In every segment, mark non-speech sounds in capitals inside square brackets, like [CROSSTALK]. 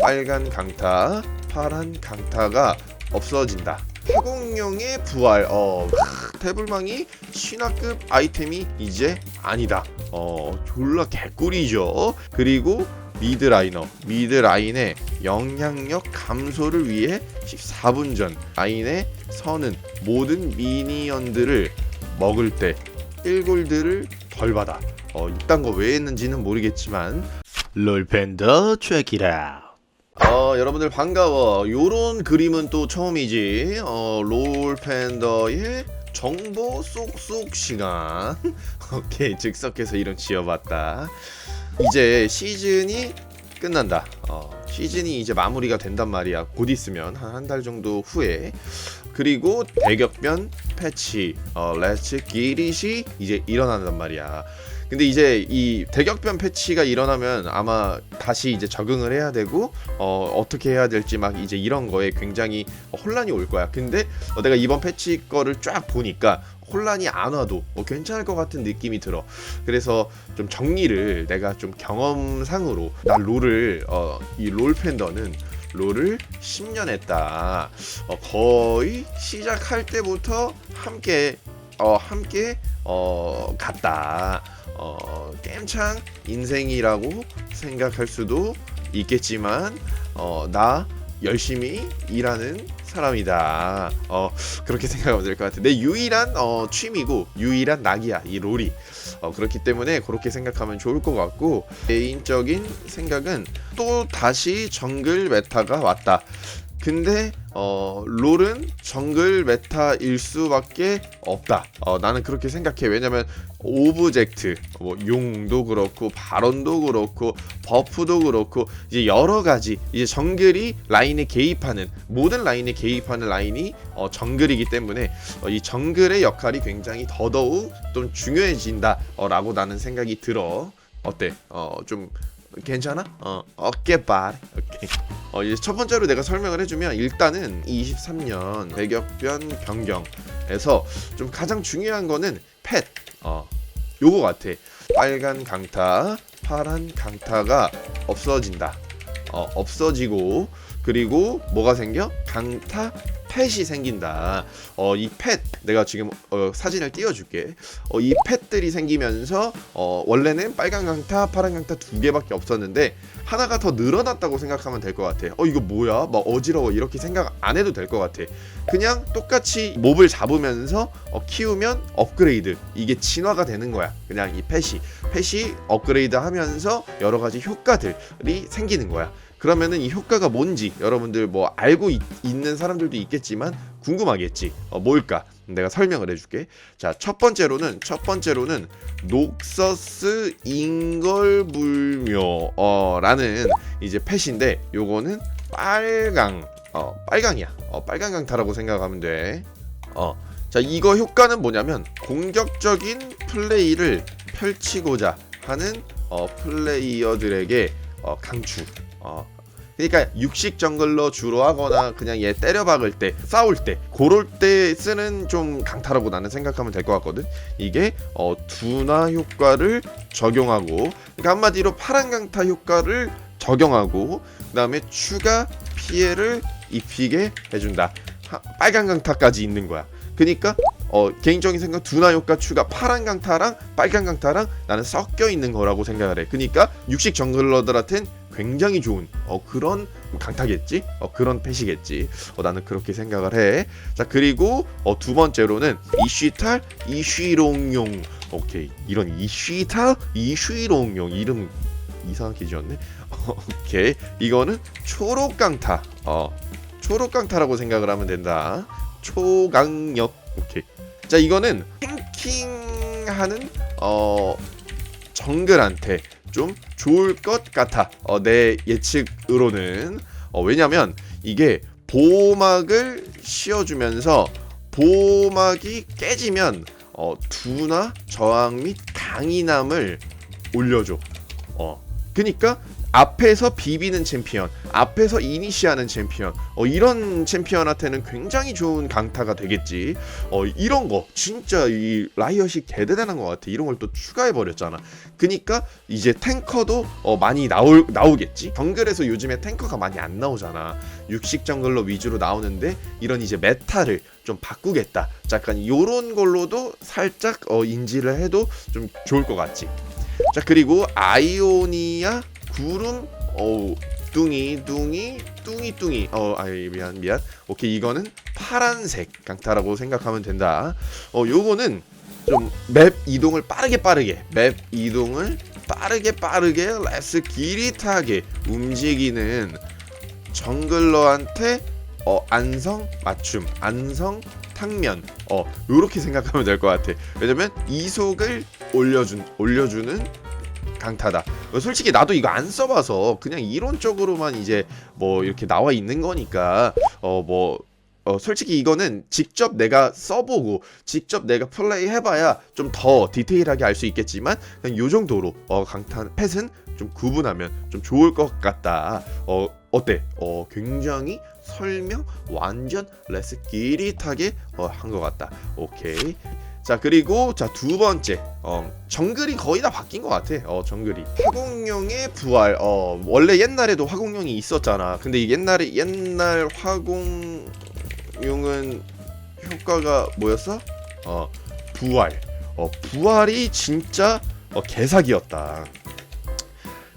빨간 강타, 파란 강타가 없어진다. 화공룡의 부활. 어, 크, 태블망이 신화급 아이템이 이제 아니다. 어, 졸라 개꿀이죠. 그리고 미드 라이너, 미드 라인의 영향력 감소를 위해 14분 전 라인에 서는 모든 미니언들을 먹을 때 1골드를 덜 받아. 어, 이딴 거 왜 했는지는 모르겠지만 롤팬더 체키라 어, 여러분들 반가워. 요런 그림은 또 처음이지. 어, 롤팬더의 정보 쏙쏙 시간. [LAUGHS] 오케이, 즉석해서 이름 지어봤다. 이제 시즌이 끝난다. 어, 시즌이 이제 마무리가 된단 말이야. 곧 있으면 한 한 달 정도 후에. 그리고 대격변 패치, 어, 렛츠 기릿이 이제 일어난단 말이야. 근데 이제 이 대격변 패치가 일어나면 아마 다시 이제 적응을 해야 되고 어, 어떻게 해야 될지 막 이제 이런 거에 굉장히 혼란이 올 거야. 근데 어, 내가 이번 패치 거를 쫙 보니까 혼란이 안 와도 어, 괜찮을 것 같은 느낌이 들어. 그래서 좀 정리를 내가 좀 경험상으로 나 롤을 어, 이 롤 팬더는 롤을 10년 했다. 어, 거의 시작할 때부터 함께 어, 함께 어, 갔다. 어, 깸창 인생이라고 생각할 수도 있겠지만 어, 나 열심히 일하는 사람이다. 어, 그렇게 생각하면 될 것 같아. 내 유일한 어, 취미고 유일한 낙이야 이 롤이. 어, 그렇기 때문에 그렇게 생각하면 좋을 것 같고 개인적인 생각은 또 다시 정글 메타가 왔다. 근데 어 롤은 정글 메타일 수밖에 없다. 어 나는 그렇게 생각해. 왜냐면 오브젝트, 뭐 용도 그렇고 발언도 그렇고 버프도 그렇고 이제 여러 가지 이제 정글이 라인에 개입하는 모든 라인에 개입하는 라인이 어 정글이기 때문에 어, 이 정글의 역할이 굉장히 더더욱 좀 중요해진다라고 나는 생각이 들어. 어때? 어 좀 괜찮아? 어 어깨 발 오케이. 어, 이제 첫 번째로 내가 설명을 해주면 일단은 23년 배격변 변경에서 좀 가장 중요한 거는 펫. 어, 요거 같아. 빨간 강타, 파란 강타가 없어진다. 어, 없어지고 그리고 뭐가 생겨? 강타 펫이 생긴다. 어, 이펫 내가 지금 어, 사진을 띄워줄게. 어, 이 펫들이 생기면서 어, 원래는 빨간 강타, 파란 강타 두 개밖에 없었는데 하나가 더 늘어났다고 생각하면 될 것 같아. 어, 이거 뭐야? 막 어지러워 이렇게 생각 안 해도 될 것 같아. 그냥 똑같이 몹을 잡으면서 어, 키우면 업그레이드 이게 진화가 되는 거야. 그냥 이 펫이 펫이 업그레이드 하면서 여러 가지 효과들이 생기는 거야. 그러면은 이 효과가 뭔지 여러분들 뭐 알고 있, 는 사람들도 있겠지만 궁금하겠지. 어, 뭘까? 내가 설명을 해줄게. 자, 첫 번째로는 첫 번째로는 녹서스 인걸불묘어라는 이제 펫인데 요거는 빨강 어 빨강이야. 어 빨강 강타라고 생각하면 돼. 어. 자, 이거 효과는 뭐냐면 공격적인 플레이를 펼치고자 하는 어 플레이어들에게 어 강추. 어. 그러니까 육식 정글러 주로 하거나 그냥 얘 때려 박을 때 싸울 때 그럴 때 쓰는 좀 강타라고 나는 생각하면 될 것 같거든. 이게 어 둔화 효과를 적용하고 그러니까 한마디로 파란 강타 효과를 적용하고 그 다음에 추가 피해를 입히게 해준다. 하- 빨간 강타까지 있는 거야. 그러니까 어 개인적인 생각 둔화 효과 추가 파란 강타랑 빨간 강타랑 나는 섞여 있는 거라고 생각을 해. 그러니까 육식 정글러들한텐 굉장히 좋은 어 그런 강타겠지? 어 그런 펫이겠지? 어 나는 그렇게 생각을 해 자 그리고 어 두 번째로는 이쉬탈 이쉬롱용. 오케이. 이런 이쉬탈 이쉬롱용. 이름 이상하게 지었네. [LAUGHS] 오케이. 이거는 초록 강타. 어 초록 강타라고 생각을 하면 된다. 초강력. 오케이. 자 이거는 탱킹하는 어 정글한테 좀 좋을 것 같아. 어, 내 예측으로는. 어, 왜냐면 이게 보호막을 씌워주면서 보호막이 깨지면 어, 두나 저항 및 강인함을 올려줘. 어 그니까 앞에서 비비는 챔피언, 앞에서 이니시하는 챔피언, 어, 이런 챔피언한테는 굉장히 좋은 강타가 되겠지. 어, 이런 거 진짜 이 라이엇이 대단한 것 같아. 이런 걸 또 추가해 버렸잖아. 그니까 이제 탱커도 어, 많이 나올 나오겠지. 정글에서 요즘에 탱커가 많이 안 나오잖아. 육식 정글러 위주로 나오는데 이런 이제 메타를 좀 바꾸겠다. 약간 요런 걸로도 살짝 어, 인지를 해도 좀 좋을 것 같지. 자 그리고 아이오니아 구름? 어우 뚱이 뚱이 뚱이 뚱이. 어 아이 미안 미안. 오케이 이거는 파란색 강타라고 생각하면 된다. 어 요거는 좀 맵 이동을 빠르게 빠르게. 맵 이동을 빠르게 빠르게 레스 기릿하게 움직이는 정글러한테 어 안성 맞춤 안성 탕면. 어 요렇게 생각하면 될 것 같아. 왜냐면 이속을 올려준 올려주는 강타다. 솔직히 나도 이거 안 써봐서 그냥 이론적으로만 이제 뭐 이렇게 나와 있는 거니까 어뭐 어, 솔직히 이거는 직접 내가 써보고 직접 내가 플레이 해봐야 좀 더 디테일하게 알 수 있겠지만 그냥 요 정도로 어, 강타 펫은 좀 구분하면 좀 좋을 것 같다. 어 어때? 어 굉장히 설명 완전 레스 끼릿하게 어, 한 것 같다. 오케이. 자 그리고 자 두 번째. 어, 정글이 거의 다 바뀐 것 같아. 어 정글이. 화공룡의 부활. 어 원래 옛날에도 화공룡이 있었잖아. 근데 이 옛날에 옛날 화공룡은 효과가 뭐였어? 어 부활. 어 부활이 진짜 어, 개사기였다.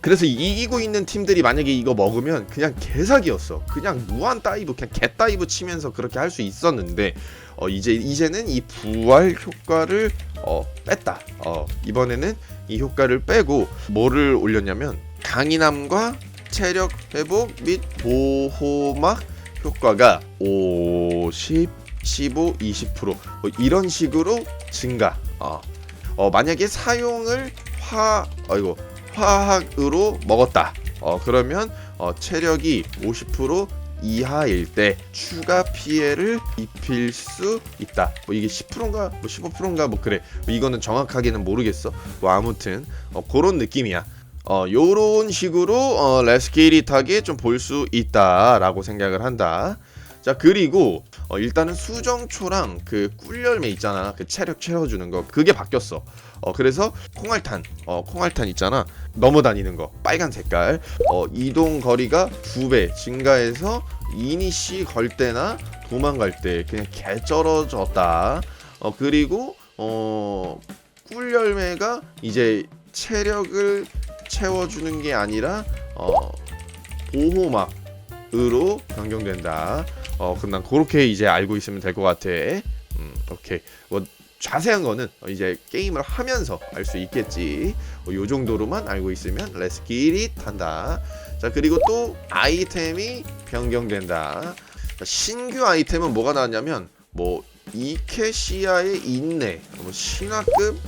그래서 이기고 있는 팀들이 만약에 이거 먹으면 그냥 개사기였어. 그냥 무한 다이브, 그냥 개 다이브 치면서 그렇게 할 수 있었는데 어 이제 이제는 이 부활 효과를 어 뺐다. 어 이번에는 이 효과를 빼고 뭐를 올렸냐면 강인함과 체력 회복 및 보호막 효과가 50, 15, 20%뭐 이런 식으로 증가. 어, 어 만약에 사용을 화 어이고 화학으로 먹었다. 어 그러면 어, 체력이 50% 이하일 때 추가 피해를 입힐 수 있다. 뭐 이게 10%인가 뭐 15%인가 뭐 그래. 뭐 이거는 정확하게는 모르겠어. 뭐 아무튼 어, 그런 느낌이야. 어 요런 식으로 어, 레스케이릿하게 좀 볼 수 있다라고 생각을 한다. 자 그리고 어, 일단은 수정초랑 그 꿀열매 있잖아. 그 체력 채워주는 거. 그게 바뀌었어. 어 그래서 콩알탄. 어 콩알탄 있잖아. 넘어다니는 거. 빨간 색깔. 어 이동 거리가 두 배. 증가해서 이니시 걸 때나 도망갈 때 그냥 개 쩔어졌다. 어 그리고 어 꿀열매가 이제 체력을 채워주는 게 아니라 어 보호막 으로 변경된다 어 그럼 난 그렇게 이제 알고 있으면 될 것 같아 음 오케이 뭐 자세한 거는 이제 게임을 하면서 알 수 있겠지. 뭐 요 정도로만 알고 있으면 렛츠 기릿 한다. 자 그리고 또 아이템이 변경된다. 자, 신규 아이템은 뭐가 나왔냐면 뭐 이케시아의 인내, 뭐 신화급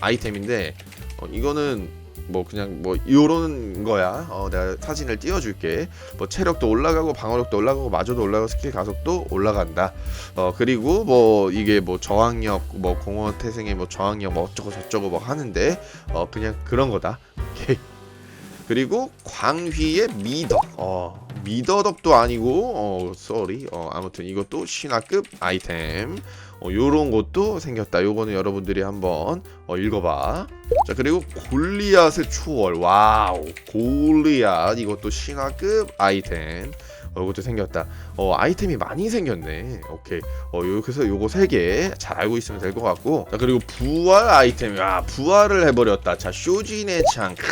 아이템인데 어, 이거는 뭐 그냥 뭐 요런 거야. 어, 내가 사진을 띄워줄게. 뭐 체력도 올라가고 방어력도 올라가고 마저도 올라가고 스킬 가속도 올라간다. 어 그리고 뭐 이게 뭐 저항력 뭐 공허 태생의 뭐 저항력 뭐 어쩌고 저쩌고 뭐 하는데 어 그냥 그런 거다. 오케이. 그리고 광휘의 미덕. 어 미더덕도 아니고 어 쏘리. 어 아무튼 이것도 신화급 아이템. 어 요런 것도 생겼다. 요거는 여러분들이 한번 어 읽어봐. 자 그리고 골리앗의 초월. 와우. 골리앗 이것도 신화급 아이템. 어, 이것도 생겼다. 어, 아이템이 많이 생겼네. 오케이. 어, 요, 그래서 요거 세 개 잘 알고 있으면 될 것 같고. 자, 그리고 부활 아이템. 아, 부활을 해버렸다. 자, 쇼진의 창. 크,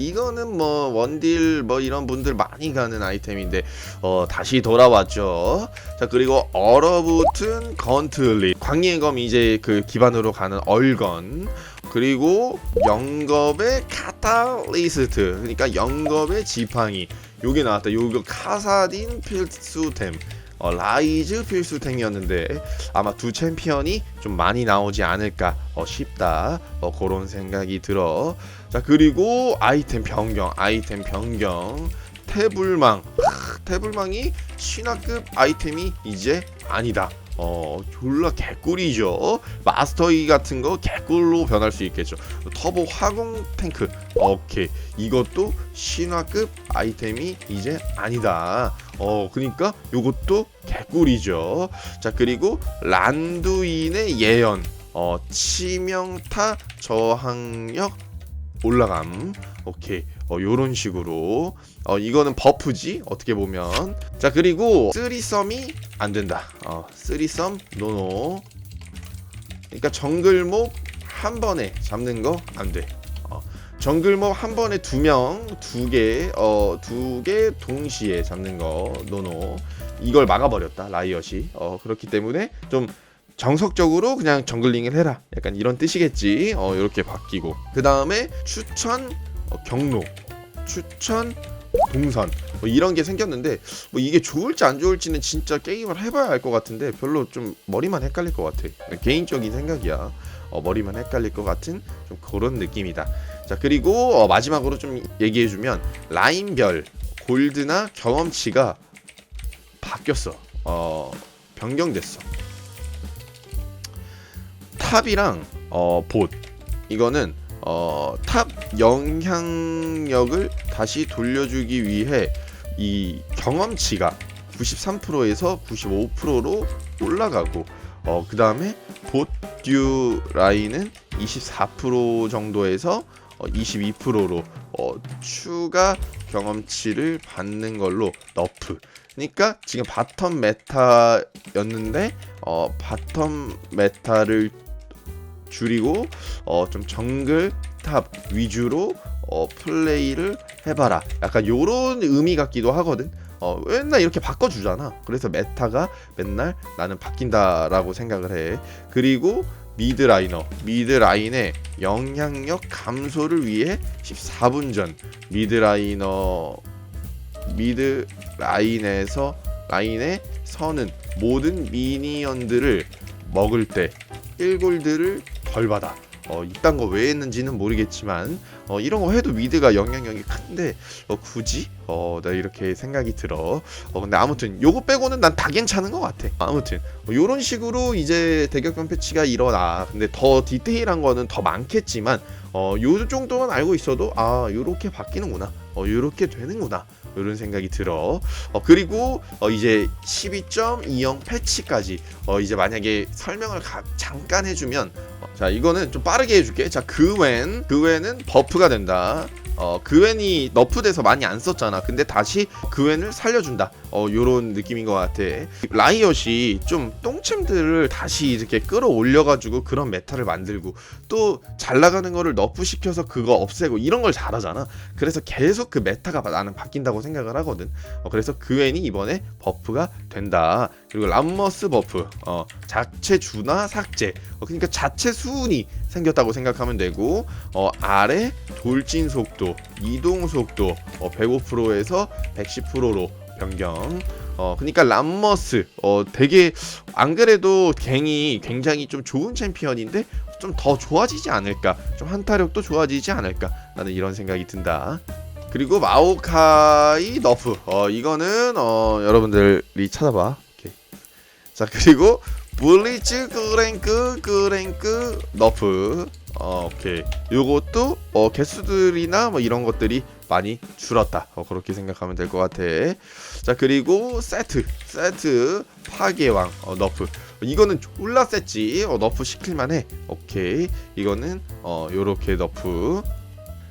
이거는 뭐, 원딜 뭐 이런 분들 많이 가는 아이템인데, 어, 다시 돌아왔죠. 자, 그리고 얼어붙은 건틀리. 광희의 검 이제 그 기반으로 가는 얼건. 그리고 영겁의 카탈리스트. 그러니까 영겁의 지팡이. 요게 나왔다. 요거 카사딘 필수템. 어, 라이즈 필수템이었는데 아마 두 챔피언이 좀 많이 나오지 않을까 어, 싶다 어, 그런 생각이 들어 자 그리고 아이템 변경 아이템 변경 태블망 크, 태블망이 신화급 아이템이 이제 아니다 어 졸라 개꿀이죠. 마스터이 같은 거 개꿀로 변할 수 있겠죠. 터보 화공 탱크. 오케이. 이것도 신화급 아이템이 이제 아니다. 어 그러니까 요것도 개꿀이죠. 자 그리고 란두인의 예언. 어 치명타 저항력 올라감. 오케이 어 요런 식으로. 어 이거는 버프지 어떻게 보면. 자 그리고 쓰리썸이 안 된다. 어 쓰리썸 노노. 그러니까 정글목 한 번에 잡는 거 안돼. 어, 정글목 한 번에 두명두개 어 두 개 동시에 잡는 거 노노. 이걸 막아버렸다 라이엇이. 어 그렇기 때문에 좀 정석적으로 그냥 정글링을 해라. 약간 이런 뜻이겠지. 어 이렇게 바뀌고. 그 다음에 추천 어, 경로 추천 동선 뭐 이런 게 생겼는데 뭐 이게 좋을지 안 좋을지는 진짜 게임을 해봐야 알 것 같은데 별로 좀 머리만 헷갈릴 것 같아. 개인적인 생각이야. 어, 머리만 헷갈릴 것 같은 좀 그런 느낌이다. 자 그리고 어, 마지막으로 좀 얘기해주면 라인별 골드나 경험치가 바뀌었어. 어 변경됐어. 탑이랑 어, 봇. 이거는 어, 탑 영향력을 다시 돌려주기 위해 이 경험치가 93%에서 95%로 올라가고 어, 그 다음에 봇듀 라인은 24% 정도에서 어, 22%로 어, 추가 경험치를 받는 걸로 너프. 그러니까 지금 바텀 메타였는데 어, 바텀 메타를 줄이고 어, 좀 정글 탑 위주로 어, 플레이를 해봐라. 약간 요런 의미 같기도 하거든. 어, 맨날 이렇게 바꿔주잖아. 그래서 메타가 맨날 나는 바뀐다라고 생각을 해. 그리고 미드 라이너, 미드 라인의 영향력 감소를 위해 14분 전 미드 라이너 미드 라인에서 라인에 서는 모든 미니언들을 먹을 때 1골드를 덜 받아. 어, 이딴 거 왜 했는지는 모르겠지만 어, 이런 거 해도 미드가 영향력이 큰데 어, 굳이 어, 나 이렇게 생각이 들어. 어, 근데 아무튼 요거 빼고는 난 다 괜찮은 것 같아. 아무튼 어, 요런 식으로 이제 대격변 패치가 일어나. 근데 더 디테일한 거는 더 많겠지만 어, 요 정도만 알고 있어도 아 요렇게 바뀌는구나. 어, 요렇게 되는구나. 이런 생각이 들어. 어, 그리고 어, 이제 12.20 패치까지 어, 이제 만약에 설명을 가, 잠깐 해주면 어, 자 이거는 좀 빠르게 해줄게. 자 그웬 그웬은 버프가 된다. 어 그웬이 너프돼서 많이 안 썼잖아. 근데 다시 그웬을 살려준다. 어 요런 느낌인 것 같아. 라이엇이 좀 똥챔들을 다시 이렇게 끌어올려가지고 그런 메타를 만들고 또 잘 나가는 거를 너프 시켜서 그거 없애고 이런 걸 잘하잖아. 그래서 계속 그 메타가 나는 바뀐다고 생각을 하거든. 어, 그래서 그웬이 이번에 버프가 된다. 그리고 람머스 버프, 어, 자체 준화 삭제. 어, 그러니까 자체 수운이 생겼다고 생각하면 되고 어, 아래 돌진 속도, 이동 속도 어, 105%에서 110%로 변경. 어 그러니까 람머스 어 되게 안 그래도 갱이 굉장히 좀 좋은 챔피언인데 좀 더 좋아지지 않을까 좀 한타력도 좋아지지 않을까 나는 이런 생각이 든다. 그리고 마오카이 너프. 어 이거는 어 여러분들이 찾아봐. 오케이 자 그리고 블리츠 그랭크 그랭크 너프. 어, 오케이. 요것도 어 개수들이나 뭐 이런 것들이 많이 줄었다. 어, 그렇게 생각하면 될 것 같아. 자 그리고 세트. 세트. 파괴왕. 어, 너프. 이거는 졸라 셌지. 어, 너프 시킬만 해. 오케이. 이거는 어 요렇게 너프.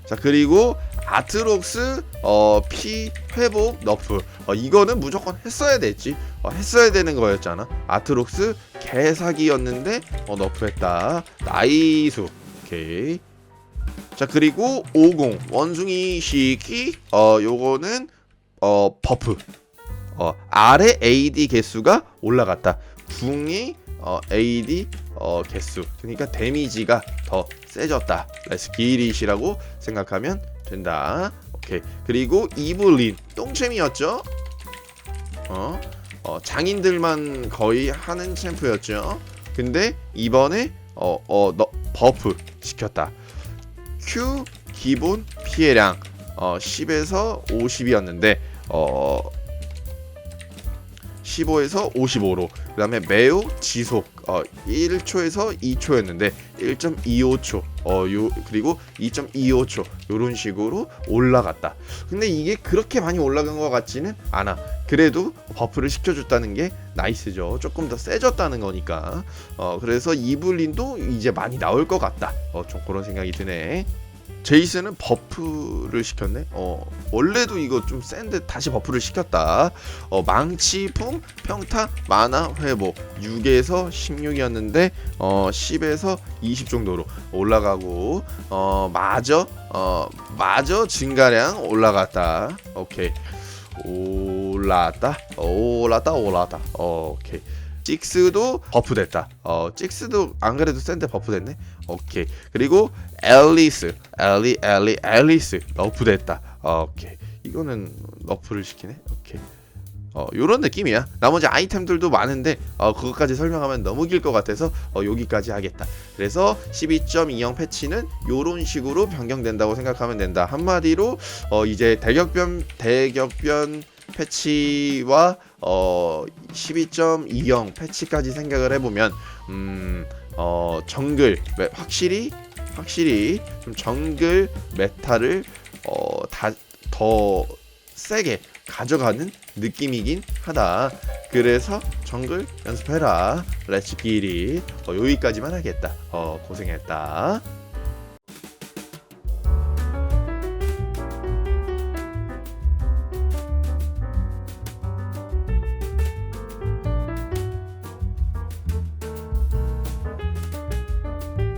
자 그리고 아트록스 어 피 회복 너프. 어 이거는 무조건 했어야 됐지. 어, 했어야 되는 거였잖아. 아트록스 개사기였는데 어 너프했다. 나이수. 오케이 자 그리고 50 원숭이 시기 어 요거는 어 버프. 어 아래 AD 개수가 올라갔다. 궁이 어 AD 어 개수. 그러니까 데미지가 더 세졌다. 레스 기릿이라고 생각하면 된다. 오케이. 그리고 이블린. 똥챔이었죠? 어, 어 장인들만 거의 하는 챔프였죠? 근데 이번에 어 어 너 버프 시켰다 Q 기본 피해량. 어 10에서 50이었는데 어 15에서 55로 그 다음에 매우 지속 어 1초에서 2초였는데 1.25초 어 요 그리고 2.25초 요런 식으로 올라갔다. 근데 이게 그렇게 많이 올라간 것 같지는 않아. 그래도 버프를 시켜줬다는 게 나이스죠. 조금 더 세졌다는 거니까. 어 그래서 이블린도 이제 많이 나올 것 같다. 어 좀 그런 생각이 드네. 제이슨은 버프를 시켰네. 어 원래도 이거 좀 센데 다시 버프를 시켰다. 어 망치, 풍, 평타, 만화, 회복 6에서 16이었는데 어 10에서 20 정도로 올라가고 어 마저 어 마저 증가량 올라갔다. 오케이 올랐다. 올랐다 올랐다. 어, 오케이. 찍스도 버프됐다. 어, 찍스도 안 그래도 센데 버프됐네. 오케이. 그리고 앨리스, 앨리, 앨리, 앨리스 너프됐다. 어, 오케이. 이거는 너프를 시키네. 오케이. 어, 요런 느낌이야. 나머지 아이템들도 많은데 어, 그것까지 설명하면 너무 길 것 같아서 어, 여기까지 하겠다. 그래서 12.20 패치는 요런 식으로 변경된다고 생각하면 된다. 한마디로 어, 이제 대격변 대격변 패치와 어 12.20 패치까지 생각을 해보면 음, 어, 정글 메- 확실히 확실히 좀 정글 메타를 어, 다, 더 세게 가져가는 느낌이긴 하다. 그래서 정글 연습해라. 렛츠 기리. 어, 여기까지만 하겠다. 어, 고생했다.